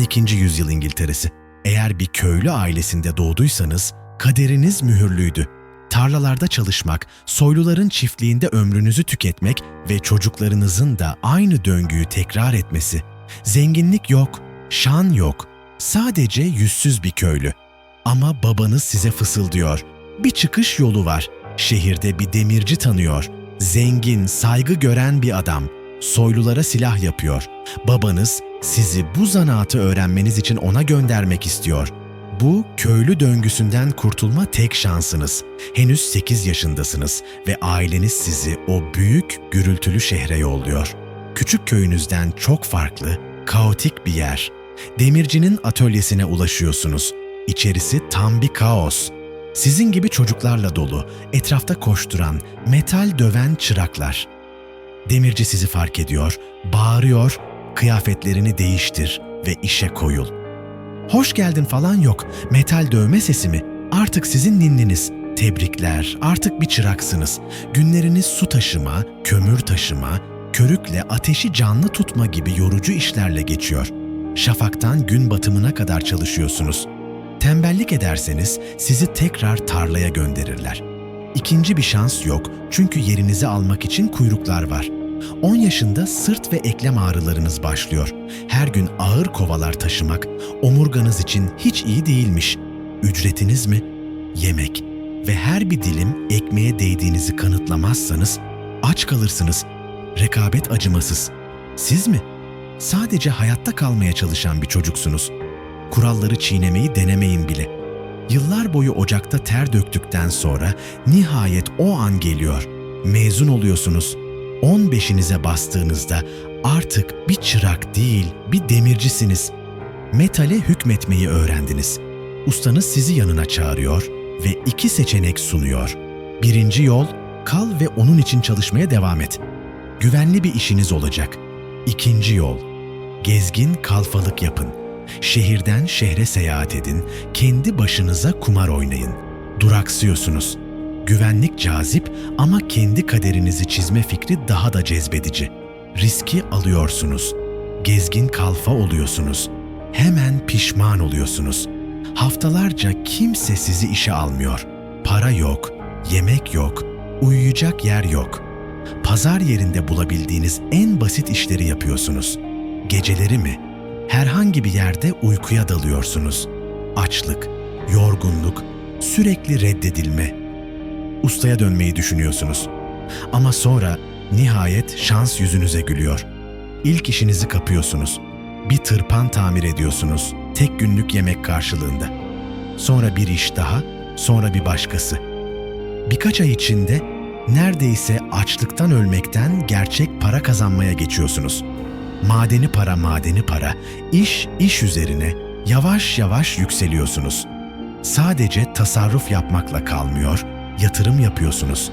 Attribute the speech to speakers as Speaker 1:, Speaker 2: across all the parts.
Speaker 1: 12. yüzyıl İngiltere'si. Eğer bir köylü ailesinde doğduysanız kaderiniz mühürlüydü. Tarlalarda çalışmak, soyluların çiftliğinde ömrünüzü tüketmek ve çocuklarınızın da aynı döngüyü tekrar etmesi. Zenginlik yok, şan yok. Sadece yüzsüz bir köylü. Ama babanız size fısıldıyor. Bir çıkış yolu var. Şehirde bir demirci tanıyor. Zengin, saygı gören bir adam. Soylulara silah yapıyor. Babanız sizi bu zanaatı öğrenmeniz için ona göndermek istiyor. Bu köylü döngüsünden kurtulma tek şansınız. Henüz 8 yaşındasınız ve aileniz sizi o büyük, gürültülü şehre yolluyor. Küçük köyünüzden çok farklı, kaotik bir yer. Demircinin atölyesine ulaşıyorsunuz. İçerisi tam bir kaos. Sizin gibi çocuklarla dolu, etrafta koşturan, metal döven çıraklar. Demirci sizi fark ediyor, bağırıyor, kıyafetlerini değiştir ve işe koyul. Hoş geldin falan yok, metal dövme sesi mi? Artık sizin ninniniz. Tebrikler, artık bir çıraksınız. Günleriniz su taşıma, kömür taşıma, körükle ateşi canlı tutma gibi yorucu işlerle geçiyor. Şafaktan gün batımına kadar çalışıyorsunuz. Tembellik ederseniz sizi tekrar tarlaya gönderirler. İkinci bir şans yok çünkü yerinizi almak için kuyruklar var. 10 yaşında sırt ve eklem ağrılarınız başlıyor. Her gün ağır kovalar taşımak omurganız için hiç iyi değilmiş. Ücretiniz mi? Yemek. Ve her bir dilim ekmeğe değdiğinizi kanıtlamazsanız aç kalırsınız. Rekabet acımasız. Siz mi? Sadece hayatta kalmaya çalışan bir çocuksunuz. Kuralları çiğnemeyi denemeyin bile. Yıllar boyu ocakta ter döktükten sonra nihayet o an geliyor. Mezun oluyorsunuz. 15'inize bastığınızda artık bir çırak değil, bir demircisiniz. Metale hükmetmeyi öğrendiniz. Ustanız sizi yanına çağırıyor ve iki seçenek sunuyor. Birinci yol, kal ve onun için çalışmaya devam et. Güvenli bir işiniz olacak. İkinci yol, gezgin kalfalık yapın. Şehirden şehre seyahat edin, kendi başınıza kumar oynayın. Duraksıyorsunuz. Güvenlik cazip ama kendi kaderinizi çizme fikri daha da cezbedici. Riski alıyorsunuz. Gezgin kalfa oluyorsunuz. Hemen pişman oluyorsunuz. Haftalarca kimse sizi işe almıyor. Para yok, yemek yok, uyuyacak yer yok. Pazar yerinde bulabildiğiniz en basit işleri yapıyorsunuz. Geceleri mi? Herhangi bir yerde uykuya dalıyorsunuz. Açlık, yorgunluk, sürekli reddedilme. Ustaya dönmeyi düşünüyorsunuz. Ama sonra nihayet şans yüzünüze gülüyor. İlk işinizi kapıyorsunuz. Bir tırpan tamir ediyorsunuz tek günlük yemek karşılığında. Sonra bir iş daha, sonra bir başkası. Birkaç ay içinde neredeyse açlıktan ölmekten gerçek para kazanmaya geçiyorsunuz. Madeni para madeni para, iş iş üzerine yavaş yavaş yükseliyorsunuz. Sadece tasarruf yapmakla kalmıyor, yatırım yapıyorsunuz.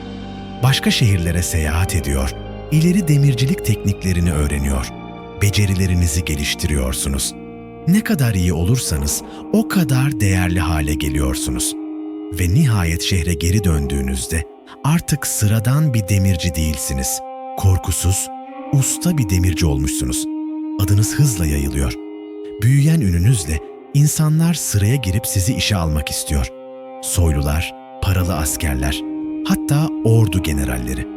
Speaker 1: Başka şehirlere seyahat ediyor, ileri demircilik tekniklerini öğreniyor. Becerilerinizi geliştiriyorsunuz. Ne kadar iyi olursanız o kadar değerli hale geliyorsunuz. Ve nihayet şehre geri döndüğünüzde artık sıradan bir demirci değilsiniz. Korkusuz, usta bir demirci olmuşsunuz. Adınız hızla yayılıyor. Büyüyen ününüzle insanlar sıraya girip sizi işe almak istiyor. Soylular, paralı askerler, hatta ordu generalleri.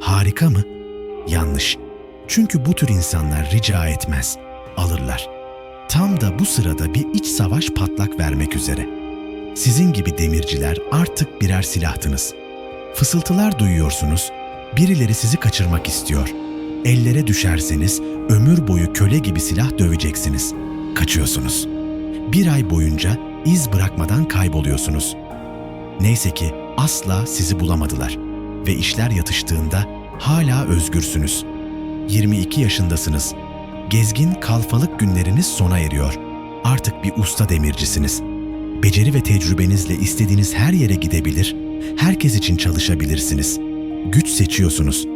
Speaker 1: Harika mı? Yanlış. Çünkü bu tür insanlar rica etmez, alırlar. Tam da bu sırada bir iç savaş patlak vermek üzere. Sizin gibi demirciler artık birer silahtınız. Fısıltılar duyuyorsunuz, birileri sizi kaçırmak istiyor. Ellere düşerseniz ömür boyu köle gibi silah döveceksiniz. Kaçıyorsunuz. Bir ay boyunca iz bırakmadan kayboluyorsunuz. Neyse ki asla sizi bulamadılar ve işler yatıştığında hala özgürsünüz. 22 yaşındasınız. Gezgin kalfalık günleriniz sona eriyor. Artık bir usta demircisiniz. Beceri ve tecrübenizle istediğiniz her yere gidebilir, herkes için çalışabilirsiniz. Güç seçiyorsunuz.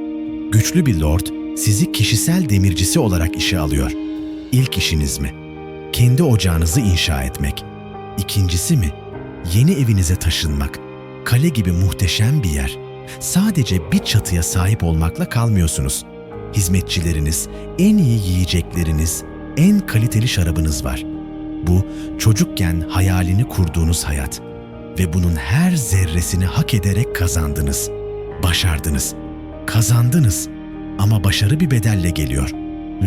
Speaker 1: Güçlü bir lord sizi kişisel demircisi olarak işe alıyor. İlk işiniz mi? Kendi ocağınızı inşa etmek. İkincisi mi? Yeni evinize taşınmak. Kale gibi muhteşem bir yer. Sadece bir çatıya sahip olmakla kalmıyorsunuz. Hizmetçileriniz, en iyi yiyecekleriniz, en kaliteli şarabınız var. Bu çocukken hayalini kurduğunuz hayat ve bunun her zerresini hak ederek kazandınız. Başardınız. Kazandınız. Ama başarı bir bedelle geliyor.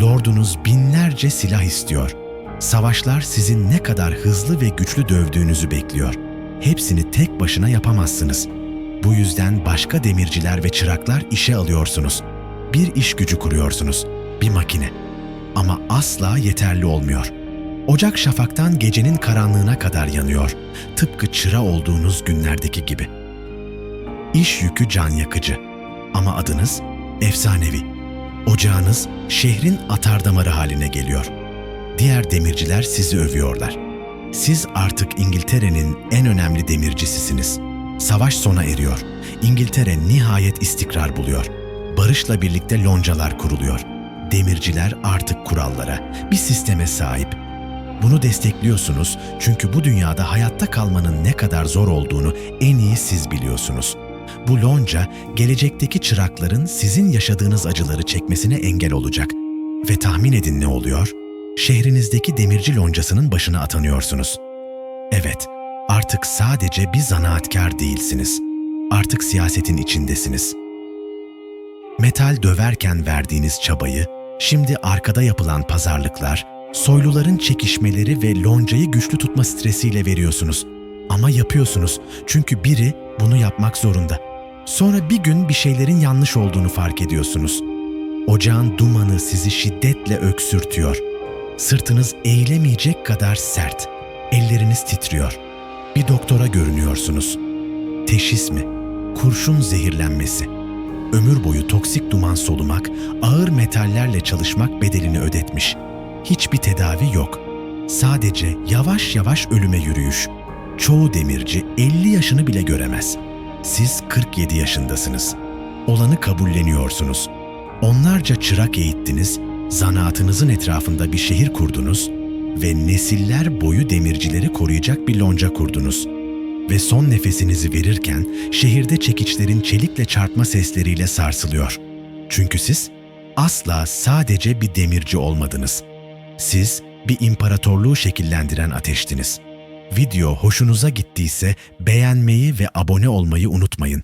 Speaker 1: Lordunuz binlerce silah istiyor. Savaşlar sizin ne kadar hızlı ve güçlü dövdüğünüzü bekliyor. Hepsini tek başına yapamazsınız. Bu yüzden başka demirciler ve çıraklar işe alıyorsunuz. Bir iş gücü kuruyorsunuz. Bir makine. Ama asla yeterli olmuyor. Ocak şafaktan gecenin karanlığına kadar yanıyor. Tıpkı çıra olduğunuz günlerdeki gibi. İş yükü can yakıcı. Ama adınız efsanevi. Ocağınız şehrin atardamarı haline geliyor. Diğer demirciler sizi övüyorlar. Siz artık İngiltere'nin en önemli demircisisiniz. Savaş sona eriyor. İngiltere nihayet istikrar buluyor. Barışla birlikte loncalar kuruluyor. Demirciler artık kurallara, bir sisteme sahip. Bunu destekliyorsunuz çünkü bu dünyada hayatta kalmanın ne kadar zor olduğunu en iyi siz biliyorsunuz. Bu lonca gelecekteki çırakların sizin yaşadığınız acıları çekmesine engel olacak. Ve tahmin edin ne oluyor? Şehrinizdeki demirci loncasının başına atanıyorsunuz. Evet, artık sadece bir zanaatkar değilsiniz. Artık siyasetin içindesiniz. Metal döverken verdiğiniz çabayı, şimdi arkada yapılan pazarlıklar, soyluların çekişmeleri ve loncayı güçlü tutma stresiyle veriyorsunuz. Ama yapıyorsunuz çünkü biri bunu yapmak zorunda. Sonra bir gün bir şeylerin yanlış olduğunu fark ediyorsunuz. Ocağın dumanı sizi şiddetle öksürtüyor. Sırtınız eğilemeyecek kadar sert. Elleriniz titriyor. Bir doktora görünüyorsunuz. Teşhis mi? Kurşun zehirlenmesi. Ömür boyu toksik duman solumak, ağır metallerle çalışmak bedelini ödetmiş. Hiçbir tedavi yok. Sadece yavaş yavaş ölüme yürüyüş. Çoğu demirci 50 yaşını bile göremez. Siz 47 yaşındasınız. Olanı kabulleniyorsunuz. Onlarca çırak eğittiniz, zanaatınızın etrafında bir şehir kurdunuz ve nesiller boyu demircileri koruyacak bir lonca kurdunuz. Ve son nefesinizi verirken şehirde çekiçlerin çelikle çarpma sesleriyle sarsılıyor. Çünkü siz asla sadece bir demirci olmadınız. Siz bir imparatorluğu şekillendiren ateştiniz. Video hoşunuza gittiyse beğenmeyi ve abone olmayı unutmayın.